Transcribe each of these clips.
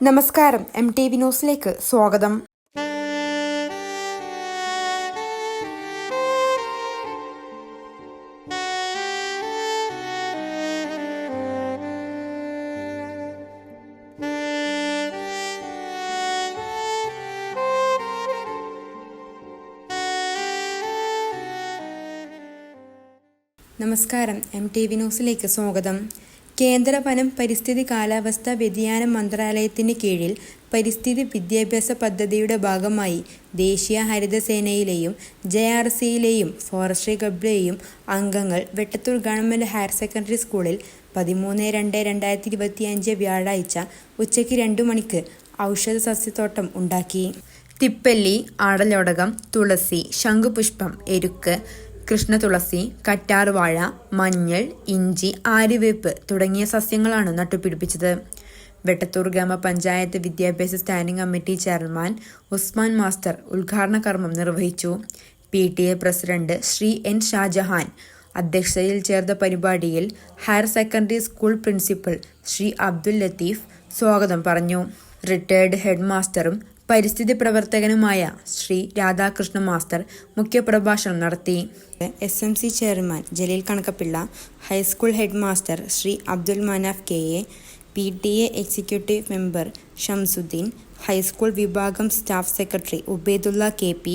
നമസ്കാരം M T V ന്യൂസിലേക്ക് സ്വാഗതം. നമസ്കാരം എം ടി വി ന്യൂസിലേക്ക് സ്വാഗതം. കേന്ദ്ര വനം പരിസ്ഥിതി കാലാവസ്ഥ വ്യതിയാന മന്ത്രാലയത്തിന് കീഴിൽ പരിസ്ഥിതി വിദ്യാഭ്യാസ പദ്ധതിയുടെ ഭാഗമായി ദേശീയ ഹരിതസേനയിലെയും ജെ ആർ സിയിലെയും ഫോറസ്ട്രി ക്ലബിലെയും അംഗങ്ങൾ വെട്ടത്തൂർ ഗവൺമെന്റ് ഹയർ സെക്കൻഡറി സ്കൂളിൽ പതിമൂന്ന് രണ്ട് രണ്ടായിരത്തി ഇരുപത്തിയഞ്ച് വ്യാഴാഴ്ച ഉച്ചയ്ക്ക് രണ്ടു മണിക്ക് ഔഷധ സസ്യത്തോട്ടം ഉണ്ടാക്കി. തിപ്പല്ലി ആടലോടകം തുളസി ശംഖുപുഷ്പം എരുക്ക് കൃഷ്ണതുളസി കറ്റാർവാഴ മഞ്ഞൾ ഇഞ്ചി ആര്യവേപ്പ് തുടങ്ങിയ സസ്യങ്ങളാണ് നട്ടുപിടിപ്പിച്ചത്. വെട്ടത്തൂർ ഗ്രാമപഞ്ചായത്ത് വിദ്യാഭ്യാസ standing committee chairman Usman master ഉദ്ഘാടന കർമ്മം നിർവഹിച്ചു. P T A president Shri N Shajahan അധ്യക്ഷതയിൽ ചേർന്ന പരിപാടിയിൽ higher secondary school principal Shri Abdul Latheef സ്വാഗതം പറഞ്ഞു. റിട്ടയർഡ് ഹെഡ് മാസ്റ്ററും പരിസ്ഥിതി പ്രവർത്തകനുമായ ശ്രീ രാധാകൃഷ്ണ മാസ്റ്റർ മുഖ്യപ്രഭാഷണം നടത്തി. S M C chairman Jaleel Kanakkappilla high school head master Shri Abdul Manaf K A P T A executive member Shamsuddin high school വിഭാഗം staff secretary Ubaidulla K P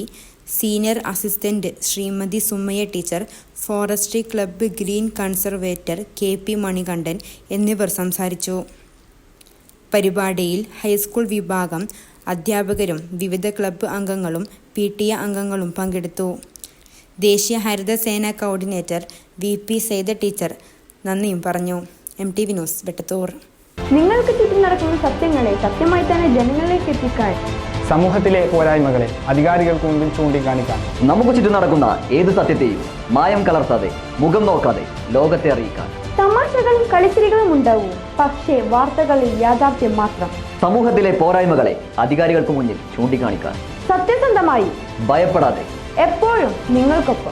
senior assistant Shrimati Summayya teacher forestry club green conservator K P Manikandan എന്നിവർ സംസാരിച്ചു. പരിപാടിയിൽ high school വിഭാഗം അധ്യാപകരും വിവിധ club അംഗങ്ങളും P T A അംഗങ്ങളും പങ്കെടുത്തു. ദേശീയ ഹരിത സേന coordinator V P Saida teacher നന്ദിയും പറഞ്ഞു. M T V news Vettathur. നിങ്ങൾക്ക് ചുറ്റും നടക്കുന്ന സത്യങ്ങളെ സത്യമായി തന്നെ ജനങ്ങളിലേക്ക് എത്തിക്കാൻ സമൂഹത്തിലെ പോരായ്മകളെ അധികാരികൾക്ക് മുമ്പിൽ ചൂണ്ടിക്കാണിക്കാൻ നമുക്ക് ചുറ്റും നടക്കുന്ന ഏത് സത്യത്തെയും മായം കലർത്താതെ മുഖം നോക്കാതെ ലോകത്തെ അറിയിക്കാൻ. തമാശകളും കളിച്ചിരികളും ഉണ്ടാവും. പക്ഷേ വാർത്തകളിൽ യാഥാർത്ഥ്യം മാത്രം. സമൂഹത്തിലെ പോരായ്മകളെ അധികാരികൾക്ക് മുന്നിൽ ചൂണ്ടിക്കാണിക്കാൻ. സത്യസന്ധമായി. ഭയപ്പെടാതെ. എപ്പോഴും നിങ്ങൾക്കൊപ്പം.